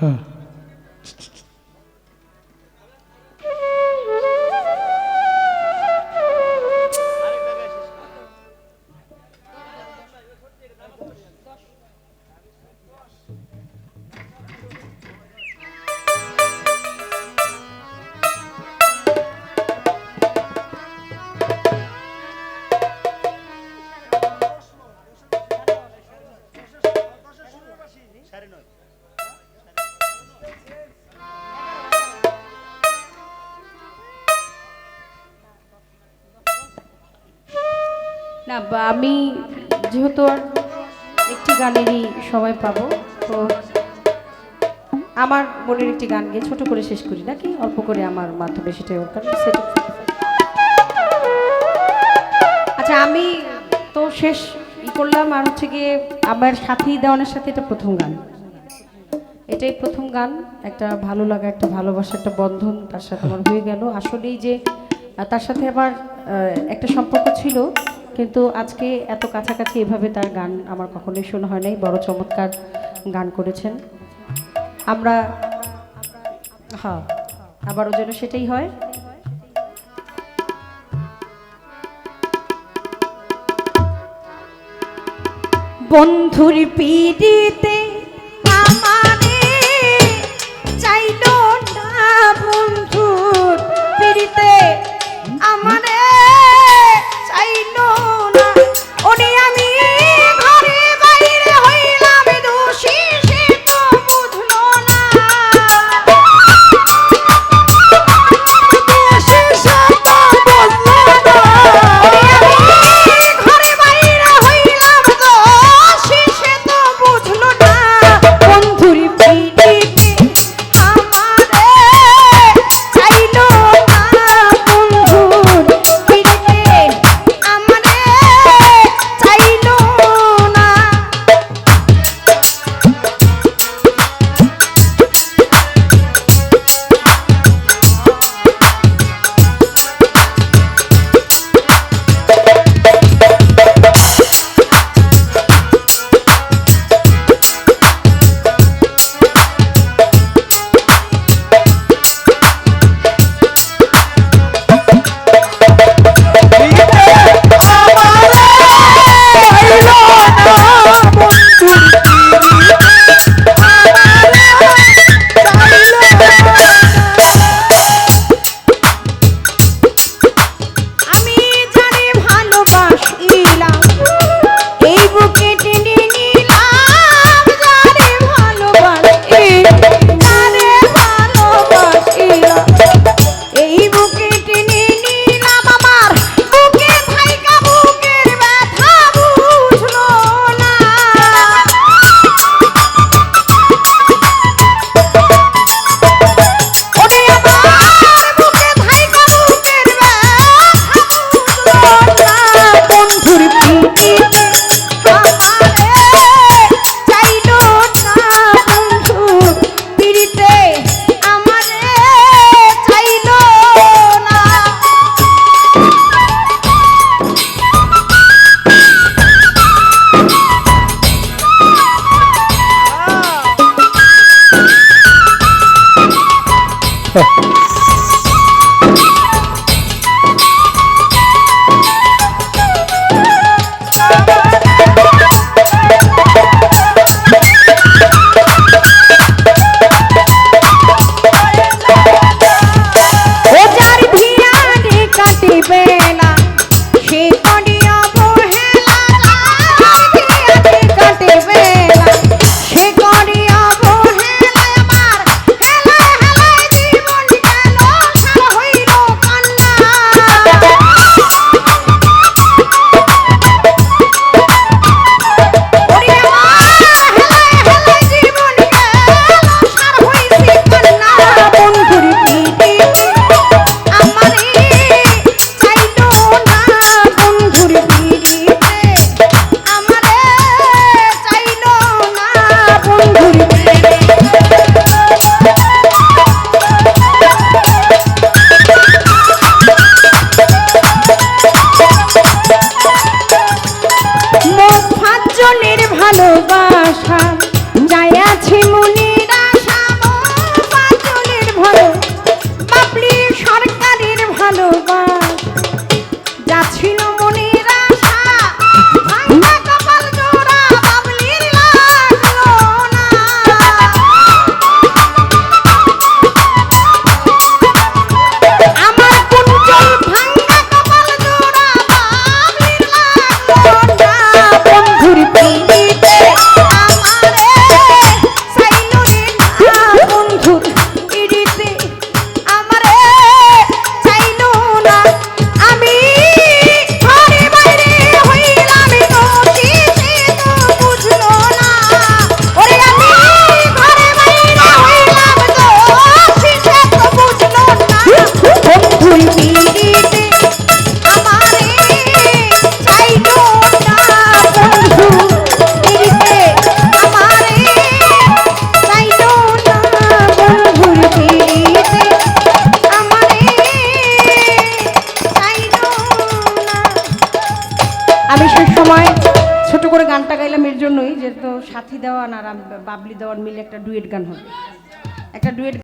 Ha. না আমি যেহেতু একটি গানেরই সময় পাবো, তো আমার মনের একটি গান গিয়ে ছোট করে শেষ করি, নাকি? অল্প করে আমার মাধ্যমে সেটাই ওর কারণ সেটা আচ্ছা আমি তো শেষ ই করলাম, আর হচ্ছে গিয়ে আমার সাথী দেওয়ানের সাথে এটা প্রথম গান। এটাই প্রথম গান, একটা ভালো লাগা, একটা ভালোবাসা, একটা বন্ধন তার সাথে আমার হয়ে গেল। আসলেই যে তার সাথে আমার একটা সম্পর্ক ছিল কিন্তু আজকে এত কাছাকাছি এভাবে তার গান আমার কখনোই শোনা হয় নাই, বড় চমৎকার গান করেছেন। আমরা হ্যাঁ আবারও যেন সেটাই হয়। বন্ধুর পিড়িতে জন্যই যে তো সাথী দেওয়ান আর বাবলি দেওয়ান মিলে একটা ডুয়েট গান হবে। একটা ডুয়েট